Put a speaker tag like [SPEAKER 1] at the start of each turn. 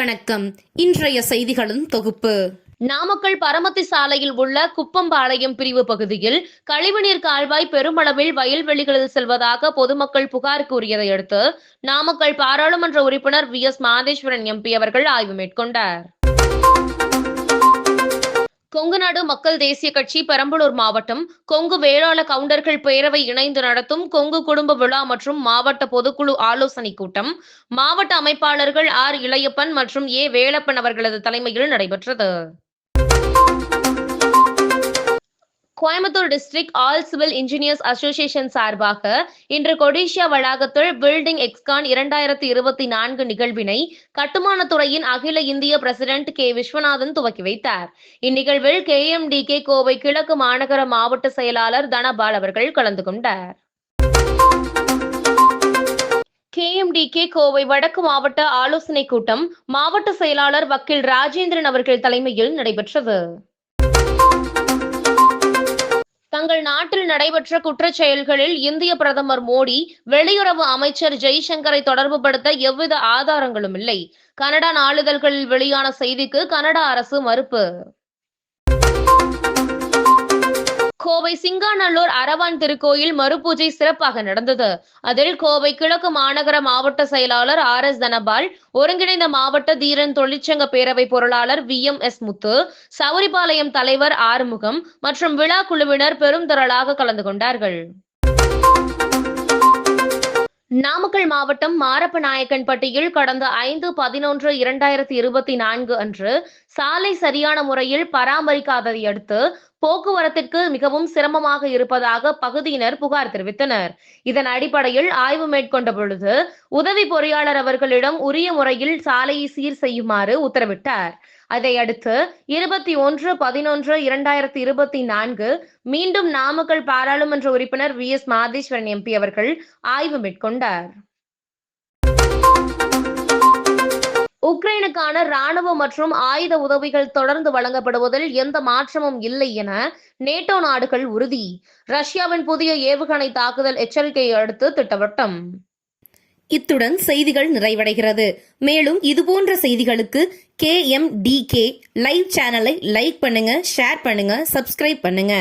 [SPEAKER 1] வணக்கம். இன்றைய செய்திகளின் தொகுப்பு.
[SPEAKER 2] நாமக்கல் பரமத்தி சாலையில் உள்ள குப்பம்பாளையம் பிரிவு பகுதியில் கழிவுநீர் கால்வாய் பெருமளவில் வயல்வெளிகளில் செல்வதாக பொதுமக்கள் புகார் கூறியதை அடுத்து நாமக்கல் பாராளுமன்ற உறுப்பினர் வி எஸ் மாதேஸ்வரன் எம்பி அவர்கள் ஆய்வு மேற்கொண்டார். கொங்குநாடு மக்கள் தேசிய கட்சி பெரம்பலூர் மாவட்டம் கொங்கு வேளாள கவுண்டர்கள் பேரவை இணைந்து நடத்தும் கொங்கு குடும்ப விழா மற்றும் மாவட்ட பொதுக்குழு ஆலோசனைக் கூட்டம். மாவட்ட அமைப்பாளர்கள் ஆர் இளையப்பன் மற்றும் ஏ வேலப்பன் அவர்களது தலைமையில் நடைபெற்றது. Coimbatore district all civil engineers association சார்பாக இன்று கொடிஷியா வளாகத்தில் பில்டிங் எக்ஸ்கான் இரண்டாயிரத்தி இருபத்தி நான்கு நிகழ்வினை கட்டுமானத்துறையின் அகில இந்திய பிரசிடென்ட் கே. விஸ்வநாதன் துவக்கி வைத்தார். இந்நிகழ்வில் கே. எம். டிகே கோவை கிழக்கு மாநகர மாவட்ட செயலாளர் தனபால் அவர்கள் கலந்து கொண்டார். கேஎம்டிகே கோவை வடக்கு மாவட்ட ஆலோசனைக் கூட்டம் மாவட்ட செயலாளர் வக்கீல் ராஜேந்திரன் அவர்கள் தலைமையில் நடைபெற்றது. தங்கள் நாட்டில் நடைபெற்ற குற்றச் செயல்களில் இந்திய பிரதமர் மோடி வெளியுறவு அமைச்சர் ஜெய்சங்கரை தொடர்புபடுத்த எவ்வித ஆதாரங்களும் இல்லை. கனடா நாளிதழ்களில் வெளியான செய்திக்கு கனடா அரசு மறுப்பு. கோவை சிங்காநல்லூர் அரவான் திருக்கோயில் மறுபூஜை சிறப்பாக நடந்தது. அதில் கோவை கிழக்கு மாநகர மாவட்ட செயலாளர் ஆர் எஸ் தனபால் ஒருங்கிணைந்த மாவட்ட தீரன் தொழிற்சங்க பேரவை பொருளாளர் V M S Muthu Sowripalayam தலைவர் ஆறுமுகம் மற்றும் விழா குழுவினர் பெரும் திரளாக கலந்து கொண்டார்கள். நாமக்கல் மாவட்டம் மாரப்பநாயக்கன்பட்டியில் கடந்த ஐந்து பதினொன்று இரண்டாயிரத்தி இருபத்தி நான்கு அன்று சாலை சரியான முறையில் பராமரிக்காததை அடுத்து போக்குவரத்திற்கு மிகவும் சிரமமாக இருப்பதாக பகுதியினர் புகார் தெரிவித்தனர். இதன் அடிப்படையில் ஆய்வு மேற்கொண்ட பொழுது உதவி பொறியாளர் அவர்களிடம் உரிய முறையில் சாலையை சீர் செய்யுமாறு உத்தரவிட்டார். அதையடுத்து இருபத்தி ஒன்று பதினொன்று இரண்டாயிரத்தி இருபத்தி நான்கு மீண்டும் நாமக்கல் பாராளுமன்ற உறுப்பினர் வி எஸ் மாதேஸ்வரன் எம்பி அவர்கள் ஆய்வு மேற்கொண்டார். உக்ரைனுக்கான ராணுவ மற்றும் ஆயுத உதவிகள் தொடர்ந்து வழங்கப்படுவதில் எந்த மாற்றமும் இல்லை என நேட்டோ நாடுகள் உறுதி. ரஷ்யாவின் புதிய ஏவுகணை தாக்குதல் எச்சரிக்கையை அடுத்து திட்டவட்டம்.
[SPEAKER 1] இத்துடன் செய்திகள் நிறைவடைகிறது. மேலும் இதுபோன்ற செய்திகளுக்கு K M D K live சேனலை லைக் பண்ணுங்க ஷேர் பண்ணுங்க சப்ஸ்கிரைப் பண்ணுங்க.